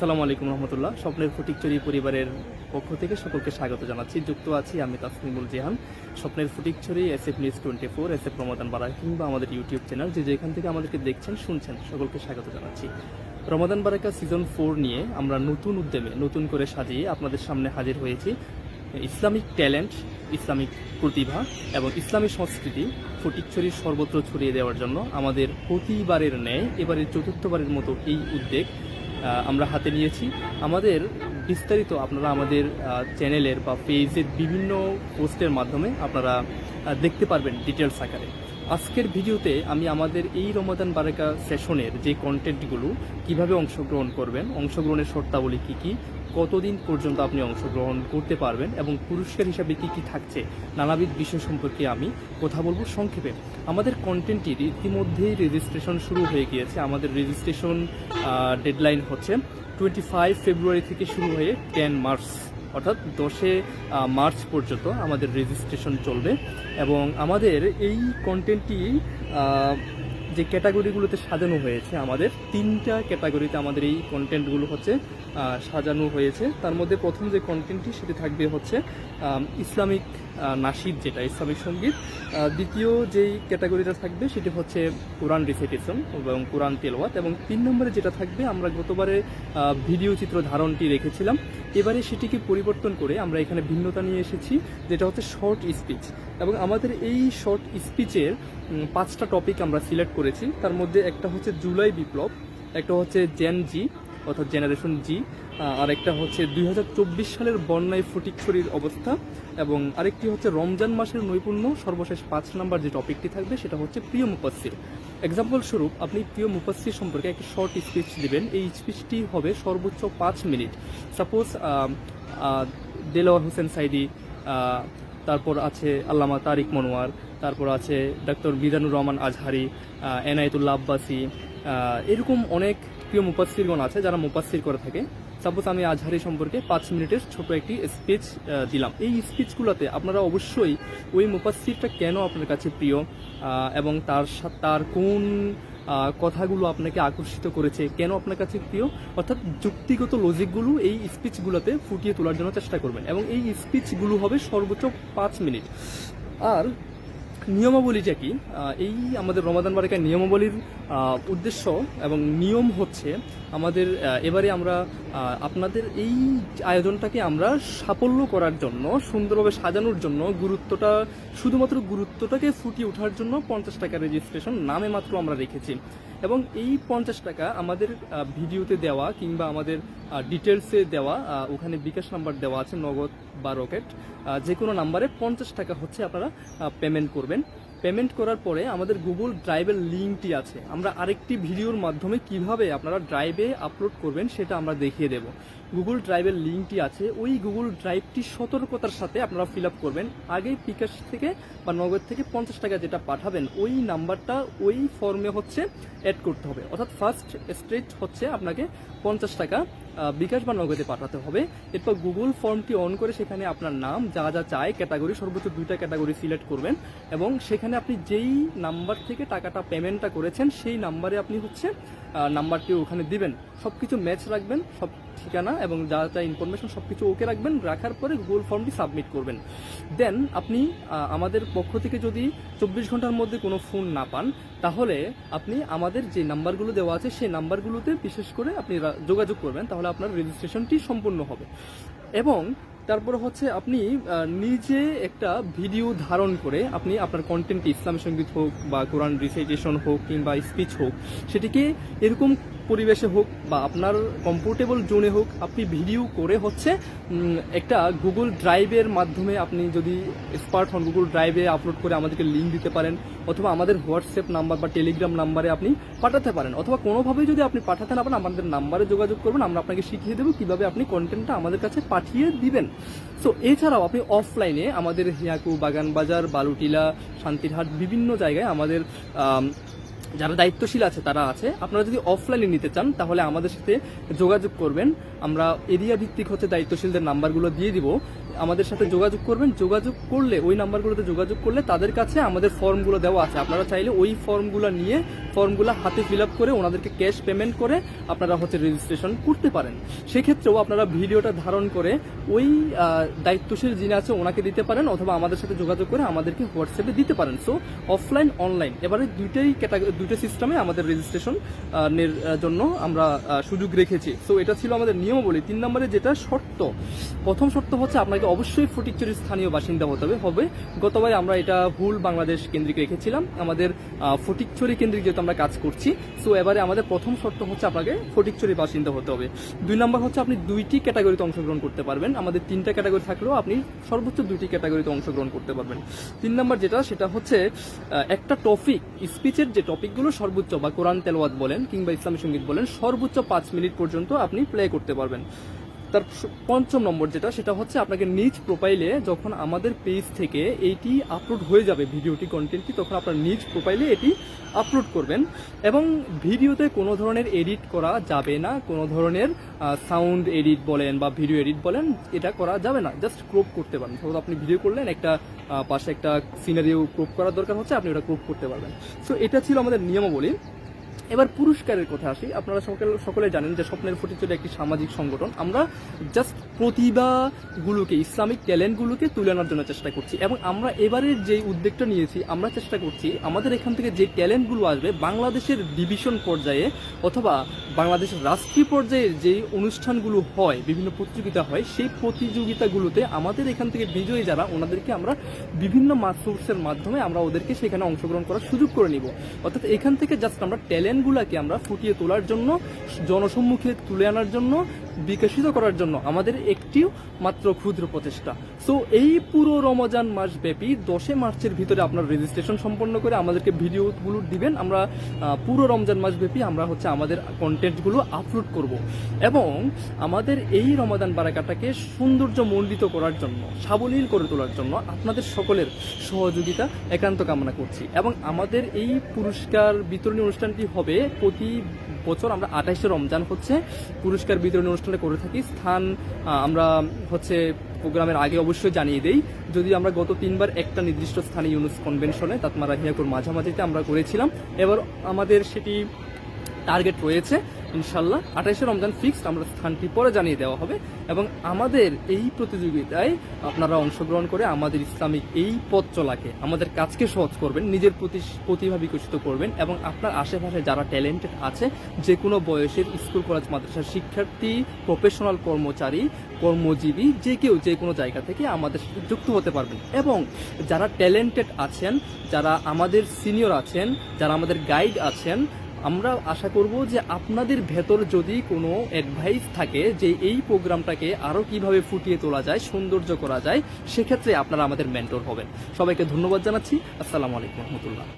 আসসালামু আলাইকুম রহমতুল্লাহ। স্বপ্নের ফটিকচুরি পরিবারের পক্ষ থেকে সকলকে স্বাগত জানাচ্ছি। যুক্ত আছি আমি তাসমিমুল জেহান। স্বপ্নের Fatikchhari S F news twenty four S F Ramadan বারা কিংবা আমাদের ইউটিউব চ্যানেল যে যেখান থেকে আমাদেরকে দেখছেন, শুনছেন, সকলকে স্বাগত জানাচ্ছি। রমাদান বারাকা সিজন ফোর নিয়ে আমরা নতুন উদ্যমে নতুন করে সাজিয়ে আপনাদের সামনে হাজির হয়েছি। ইসলামিক ট্যালেন্ট, ইসলামিক প্রতিভা এবং ইসলামী সংস্কৃতি ফটিকছড়ির সর্বত্র ছড়িয়ে দেওয়ার জন্য আমাদের প্রতিবারের ন্যায় এবারের চতুর্থবারের মতো এই উদ্যোগ আমরা হাতে নিয়েছি। আমাদের বিস্তারিত আপনারা আমাদের চ্যানেলের বা পেজের বিভিন্ন পোস্টের মাধ্যমে আপনারা দেখতে পারবেন ডিটেলস আকারে। আজকের ভিডিওতে আমি আমাদের এই রমাদান বারেকা সেশনের যে কন্টেন্টগুলো কীভাবে অংশগ্রহণ করবেন, অংশগ্রহণের শর্তাবলী কী কী, কতদিন পর্যন্ত আপনি অংশগ্রহণ করতে পারবেন এবং পুরস্কার হিসাবে কী কী থাকছে, নানাবিধ বিষয় সম্পর্কে আমি কথা বলব সংক্ষেপে। আমাদের কন্টেন্টটির ইতিমধ্যেই রেজিস্ট্রেশন শুরু হয়ে গিয়েছে। আমাদের রেজিস্ট্রেশন ডেডলাইন হচ্ছে টোয়েন্টি ফাইভ ফেব্রুয়ারি থেকে শুরু হয়ে টেন মার্চ অর্থাৎ দশে মার্চ পর্যন্ত আমাদের রেজিস্ট্রেশন চলবে এবং আমাদের এই কন্টেন্টটি যে ক্যাটাগরিগুলোতে সাজানো হয়েছে, আমাদের তিনটা ক্যাটাগরিতে আমাদের এই কন্টেন্টগুলো হচ্ছে সাজানো হয়েছে। তার মধ্যে প্রথম যে কন্টেন্টটি সেটি থাকবে হচ্ছে ইসলামিক নাসিদ যেটা, ইসলামিক সংগীত। দ্বিতীয় যেই ক্যাটাগরিটা থাকবে সেটি হচ্ছে কোরআন রিসাইটেশন এবং কোরআন তেলওয়াত এবং তিন নম্বরে যেটা থাকবে, আমরা গতবারে ভিডিও চিত্র ধারণটি রেখেছিলাম। এবারে সেটিকে পরিবর্তন করে আমরা এখানে ভিন্নতা নিয়ে এসেছি, যেটা হচ্ছে শর্ট স্পিচ। এবং আমাদের এই শর্ট স্পিচের পাঁচটা টপিক আমরা সিলেক্ট করেছি। তার মধ্যে একটা হচ্ছে জুলাই বিপ্লব, একটা হচ্ছে জেন জি অর্থাৎ জেনারেশন জি আর একটা হচ্ছে দুই হাজার চব্বিশ সালের বন্যায় ফটিকছড়ির অবস্থা এবং আরেকটি হচ্ছে রমজান মাসের নৈপুণ্য সর্বশেষ পাঁচ নাম্বার যে টপিকটি থাকবে সেটা হচ্ছে প্রিয় মুপাসির এক্সাম্পল স্বরূপ আপনি প্রিয় মুপাসির সম্পর্কে একটি শর্ট স্পিচ দিবেন। এই স্পিচটি হবে সর্বোচ্চ পাঁচ মিনিট। সাপোজ দেলোয়ার হোসেন আহ, তারপর আছে আল্লামা তারিক মনোয়ার তারপর আছে ডক্টর মিজানুর রহমান আজহারি আহ, এনায়েতুল্লাহ আব্বাসি এরকম অনেক প্রিয় মুপাসিরগণ আছে, যারা মুপাসির করে থাকে সাপোজ আমি আজহারি সম্পর্কে পাঁচ মিনিটের ছোট একটি স্পিচ দিলাম। এই স্পিচগুলোতে আপনারা অবশ্যই ওই মুপাসিরটা কেন আপনার কাছে প্রিয় এবং তার তার কোন কথাগুলো আপনাকে আকর্ষিত করেছে, কেন আপনার কাছে প্রিয়? অর্থাৎ যুক্তিগত লজিকগুলো এই স্পিচগুলোতে ফুটিয়ে তোলার জন্য চেষ্টা করবেন। এবং এই স্পিচগুলো হবে সর্বোচ্চ পাঁচ মিনিট। আর নিয়মাবলীটা কি? এই আমাদের রমাদান বারিকার নিয়মাবলীর উদ্দেশ্য এবং নিয়ম হচ্ছে আমাদের এবারে আমরা আপনাদের এই আয়োজনটাকে আমরা সাফল্য করার জন্য, সুন্দরভাবে সাজানোর জন্য, গুরুত্বটা, শুধুমাত্র গুরুত্বটাকে ফুটিয়ে ওঠার জন্য পঞ্চাশ টাকা রেজিস্ট্রেশন নামে মাত্র আমরা রেখেছি। এবং এই পঞ্চাশ টাকা আমাদের ভিডিওতে দেওয়া কিংবা আমাদের ডিটেলসে দেওয়া ওখানে বিকাশ নাম্বার দেওয়া আছে, নগদ বা রকেট যে কোনো নাম্বারে পঞ্চাশ টাকা হচ্ছে আপনারা পেমেন্ট করবেন। পেমেন্ট করার পরে আমাদের গুগল ড্রাইভের লিঙ্কটি আছে। আমরা আরেকটি ভিডিওর মাধ্যমে কীভাবে আপনারা ড্রাইভে আপলোড করবেন সেটা আমরা দেখিয়ে দেব। গুগল ড্রাইভের লিঙ্কটি আছে। ওই গুগল ড্রাইভটি সতর্কতার সাথে আপনারা ফিল আপ করবেন। আগে বিকাশ থেকে বা নগদ থেকে পঞ্চাশ টাকা যেটা পাঠাবেন, ওই নাম্বারটা ওই ফর্মে হচ্ছে অ্যাড করতে হবে। অর্থাৎ ফার্স্ট স্টেজ হচ্ছে আপনাকে পঞ্চাশ টাকা বিকাশ বা নগদে পাঠাতে হবে। এরপর গুগল ফর্মটি অন করে সেখানে আপনার নাম, যা যা চায় ক্যাটাগরি সর্বোচ্চ দুইটা ক্যাটাগরি সিলেক্ট করবেন এবং সেখানে আপনি যেই নাম্বার থেকে টাকাটা পেমেন্টটা করেছেন, সেই নাম্বারে আপনি হচ্ছে নাম্বারটি ওখানে দিবেন। সব কিছু ম্যাচ রাখবেন, সব ঠিকানা এবং যা যা ইনফরমেশন সব কিছু ওকে রাখবেন, রাখার পরে গুগল ফর্মটি সাবমিট করবেন। দেন আপনি আমাদের পক্ষ থেকে যদি চব্বিশ ঘণ্টার মধ্যে কোনো ফোন না পান, তাহলে আপনি আমাদের যে নাম্বারগুলো দেওয়া আছে, সেই নাম্বারগুলোতে বিশেষ করে আপনি যোগাযোগ করবেন, তাহলে আপনার রেজিস্ট্রেশনটি সম্পূর্ণ হবে। এবং তারপর হচ্ছে আপনি নিজে একটা ভিডিও ধারণ করে আপনি আপনার কন্টেন্ট ইসলাম সংগীত হোক বা কোরআন রিসাইটেশন হোক কিংবা স্পিচ হোক, সেটিকে এরকম পরিবেশে হোক বা আপনার কমফোর্টেবল জোনে হোক আপনি ভিডিও করে হচ্ছে একটা গুগল ড্রাইভের মাধ্যমে আপনি যদি স্মার্ট হন গুগল ড্রাইভে আপলোড করে আমাদেরকে লিঙ্ক দিতে পারেন অথবা আমাদের হোয়াটসঅ্যাপ নাম্বার বা টেলিগ্রাম নাম্বারে আপনি পাঠাতে পারেন অথবা কোনোভাবেই যদি আপনি পাঠাতে না পারেন আমাদের নাম্বারে যোগাযোগ করবেন আমরা আপনাকে শিখিয়ে দেবো কীভাবে আপনি কন্টেন্টটা আমাদের কাছে পাঠিয়ে দিবেন। সো এছাড়াও আপনি অফলাইনে আমাদের হিয়াকু বাগানবাজার বালুটিলা শান্তিরহাট বিভিন্ন জায়গায় আমাদের আম, যারা দায়িত্বশীল আছে, তারা আছে। আপনারা যদি অফলাইনে নিতে চান, তাহলে আমাদের সাথে যোগাযোগ করবেন। আমরা এরিয়া ভিত্তিক হচ্ছে দায়িত্বশীলদের নাম্বারগুলো দিয়ে দিব। আমাদের সাথে যোগাযোগ করবেন। যোগাযোগ করলে, ওই নাম্বারগুলোতে যোগাযোগ করলে তাদের কাছে আমাদের ফর্মগুলো দেওয়া আছে। আপনারা চাইলে ওই ফর্মগুলো নিয়ে ফর্মগুলো হাতে ফিল আপ করে ওনাদেরকে ক্যাশ পেমেন্ট করে আপনারা হচ্ছে রেজিস্ট্রেশন করতে পারেন। সেক্ষেত্রেও আপনারা ভিডিওটা ধারণ করে ওই দায়িত্বশীল যিনি আছে, ওনাকে দিতে পারেন অথবা আমাদের সাথে যোগাযোগ করে আমাদেরকে হোয়াটসঅ্যাপে দিতে পারেন। সো অফলাইন অনলাইন এবারে দুইটাই ক্যাটাগরি দুইটা সিস্টেমে আমাদের রেজিস্ট্রেশন এর জন্য আমরা সুযোগ রেখেছি। সো এটা ছিল আমাদের নিয়মাবলী। তিন নম্বরে যেটা শর্ত, প্রথম শর্ত হচ্ছে আপনাকে অবশ্যই ফটিকচুরির স্থানীয় বাসিন্দা হতে হবে। হবে, গতবার আমরা এটা ভুল বাংলাদেশ কেন্দ্রিক রেখেছিলাম। আমাদের ফটিকছড়ি কেন্দ্রিক যেহেতু আমরা কাজ করছি সো এবারে আমাদের প্রথম শর্ত হচ্ছে আপনাকে ফটিকছড়ি বাসিন্দা হতে হবে। দুই নম্বর হচ্ছে আপনি দুইটি ক্যাটাগরিতে অংশগ্রহণ করতে পারবেন। আমাদের তিনটা ক্যাটাগরি থাকলেও আপনি সর্বোচ্চ দুইটি ক্যাটাগরিতে অংশগ্রহণ করতে পারবেন। তিন নম্বর যেটা, সেটা হচ্ছে একটা টপিক স্পিচের যে টপিকগুলো সর্বোচ্চ বা কোরআন তেলওয়াত বলেন কিংবা ইসলামী সংগীত বলেন সর্বোচ্চ পাঁচ মিনিট পর্যন্ত আপনি প্লে করতে পারবেন। তার পঞ্চম নম্বর যেটা, সেটা হচ্ছে আপনাকে নিজ প্রোফাইলে যখন আমাদের পেজ থেকে এইটি আপলোড হয়ে যাবে, ভিডিওটি কন্টেন্টটি তখন আপনার নিজ প্রোফাইলে এটি আপলোড করবেন। এবং ভিডিওতে কোনো ধরনের এডিট করা যাবে না, কোনো ধরনের সাউন্ড এডিট বলেন বা ভিডিও এডিট বলেন, এটা করা যাবে না। জাস্ট ক্রপ করতে পারেন। ধরুন আপনি ভিডিও করলেন, একটা পাশে একটা সিনারিও ক্রপ করার দরকার হচ্ছে, আপনি ওটা ক্রপ করতে পারবেন। সো এটা ছিল আমাদের নিয়মাবলী। এবার পুরস্কারের কথা আসি। আপনারা সকলে সকলে জানেন যে স্বপ্নের ফটিচুরি একটি সামাজিক সংগঠন। আমরা জাস্ট প্রতিভাগুলোকে, ইসলামিক ট্যালেন্টগুলোকে তুলে আনার জন্য চেষ্টা করছি এবং আমরা এবারের যে উদ্যোগটা নিয়েছি, আমরা চেষ্টা করছি আমাদের এখান থেকে যে ট্যালেন্টগুলো আসবে, বাংলাদেশের ডিভিশন পর্যায়ে অথবা বাংলাদেশের রাষ্ট্রীয় পর্যায়ে যে অনুষ্ঠানগুলো হয়, বিভিন্ন প্রতিযোগিতা হয়, সেই প্রতিযোগিতাগুলোতে আমাদের এখান থেকে বিজয়ী যারা, ওনাদেরকে আমরা বিভিন্ন সোর্সের মাধ্যমে আমরা ওদেরকে সেখানে অংশগ্রহণ করার সুযোগ করে নিব। অর্থাৎ এখান থেকে জাস্ট আমরা ট্যালেন্টগুলোকে আমরা ফুটিয়ে তোলার জন্য, জনসম্মুখে তুলে আনার জন্য বিকশিত করার জন্য আমাদের একটিও মাত্র ক্ষুদ্র প্রচেষ্টা। সো এই পুরো রমজান মাস ব্যাপী দশে মার্চের ভিতরে আপনার রেজিস্ট্রেশন সম্পন্ন করে আমাদেরকে ভিডিওগুলো দিবেন। আমরা পুরো রমজান মাস ব্যাপী আমরা হচ্ছে আমাদের কন্টেন্টগুলো আপলোড করব। এবং আমাদের এই রমাদান বারাকাটাকে সৌন্দর্য মণ্ডিত করার জন্য, সাবলীল করে তোলার জন্য আপনাদের সকলের সহযোগিতা একান্ত কামনা করছি। এবং আমাদের এই পুরস্কার বিতরণী অনুষ্ঠানটি হবে প্রতি বছর আমরা আঠাইশে রমজান হচ্ছে পুরস্কার বিতরণ অনুষ্ঠানটা করে থাকি। স্থান আমরা হচ্ছে প্রোগ্রামের আগে অবশ্যই জানিয়ে দেই। যদি আমরা গত তিনবার একটা নির্দিষ্ট স্থানে ইউনুস কনভেনশনে তাতমারা হিয়াকুর মাঝামাঝিতে আমরা করেছিলাম। এবার আমাদের সেটি টার্গেট রয়েছে। ইনশাল্লাহ আঠাইশে রমজান ফিক্সড আমরা স্থানটি পরে জানিয়ে দেওয়া হবে এবং আমাদের এই প্রতিযোগিতায় আপনারা অংশগ্রহণ করে আমাদের ইসলামিক এই পথ চলাকে, আমাদের কাজকে সহজ করবেন, নিজের প্রতি প্রতিভা বিকশিত করবেন এবং আপনার আশেপাশে যারা ট্যালেন্টেড আছে যে কোনো বয়সের স্কুল কলেজ মাদ্রাসার শিক্ষার্থী প্রফেশনাল কর্মচারী, কর্মজীবী, যে কেউ যে কোনো জায়গা থেকে আমাদের সাথে যুক্ত হতে পারবেন এবং যারা ট্যালেন্টেড আছেন, যারা আমাদের সিনিয়র আছেন, যারা আমাদের গাইড আছেন আমরা আশা করব যে আপনাদের ভেতর যদি কোনো অ্যাডভাইস থাকে যে এই প্রোগ্রামটাকে আরও কীভাবে ফুটিয়ে তোলা যায়, সৌন্দর্য করা যায়, সেক্ষেত্রে আপনারা আমাদের মেন্টর হবেন। সবাইকে ধন্যবাদ জানাচ্ছি। আসসালামু আলাইকুম রহমতুল্লাহ।